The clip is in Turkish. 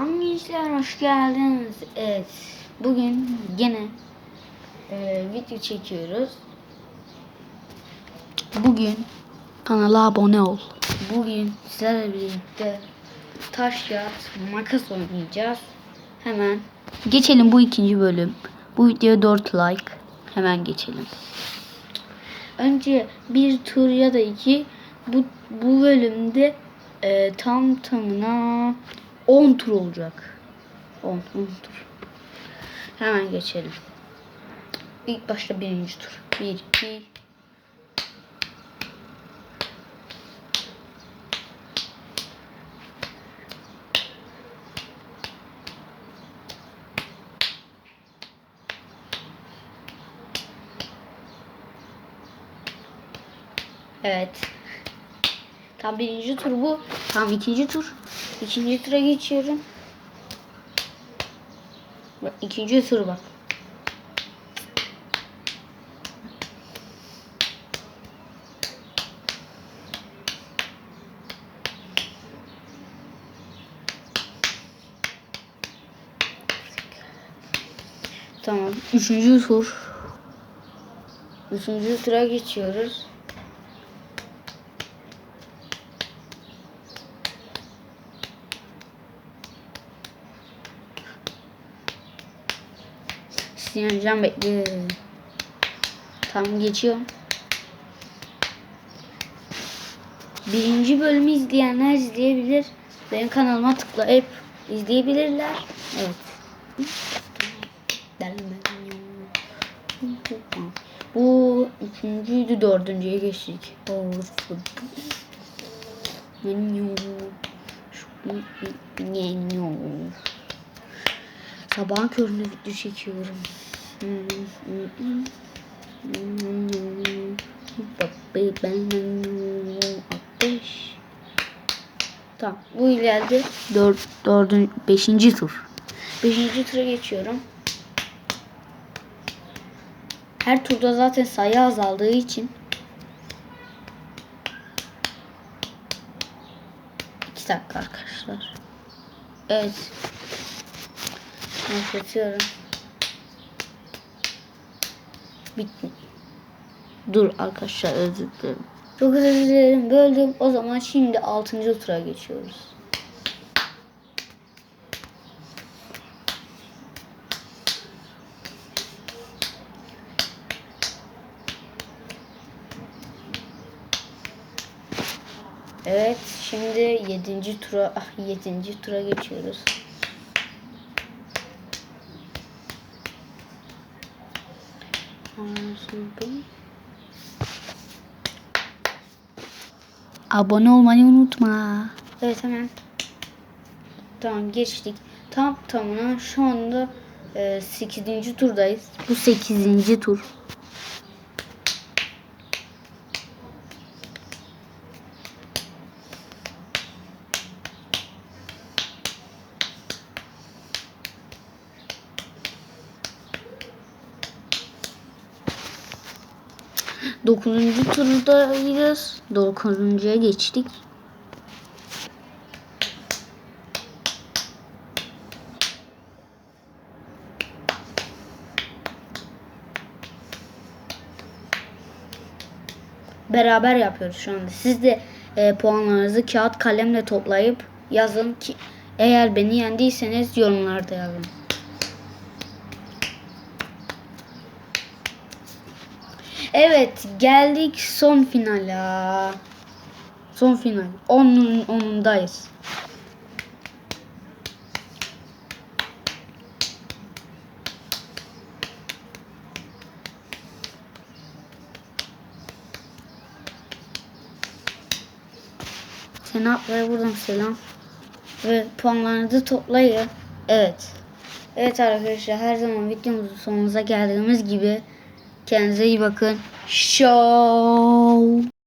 Selam gençler, hoş geldiniz. Evet, bugün gene e, video çekiyoruz. Bugün kanala abone ol. Bugün sizlerle birlikte taş kağıt makas oynayacağız. Hemen geçelim bu ikinci bölüm. Bu videoya 4 like. Hemen geçelim. Önce bir tur ya da iki bu, bu bölümde e, tam tamına 10 tur olacak. 10, 10 tur. Hemen geçelim. İlk başta birinci tur. 1, 2, Evet. Tam birinci tur bu. Tam ikinci tur. İkinci tura geçiyorum. Bak ikinci tur bak. Tamam. Üçüncü tur. Üçüncü tura geçiyoruz. Sinircan bekle. Tam geçiyorum. Birinci bölümü izleyenler izleyebilir. Benim kanalıma tıklayıp izleyebilirler. Evet. Bu üçüncüydü dördüncüye geçtik. Sabahın köründe video çekiyorum. Ateş. Tamam. Bu ileride dört, dördün, beşinci tur. Beşinci tura geçiyorum. Her turda zaten sayı azaldığı için dakika arkadaşlar. Evet. Başlatıyorum. Bitti. Dur arkadaşlar özür dilerim. Çok özür dilerim böldüm. O zaman şimdi 6. tura geçiyoruz. Evet, şimdi 7. tura, ah 7. tura geçiyoruz. Abone olmayı unutma. Evet hemen. Tamam geçtik. Tam tamına şu anda e, 8. turdayız. Bu 8. tur. Dokuzuncu turdayız. Dokuzuncuya geçtik. Beraber yapıyoruz şu anda. Siz de e, puanlarınızı kağıt kalemle toplayıp yazın ki eğer beni yendiyseniz yorumlarda yazın. Evet geldik son finale. Son final. Onun onundayız. Senat ve buradan selam. Ve puanlarınızı toplayın. Evet. Evet arkadaşlar her zaman videomuzun sonumuza geldiğimiz gibi kendinize iyi bakın. Show.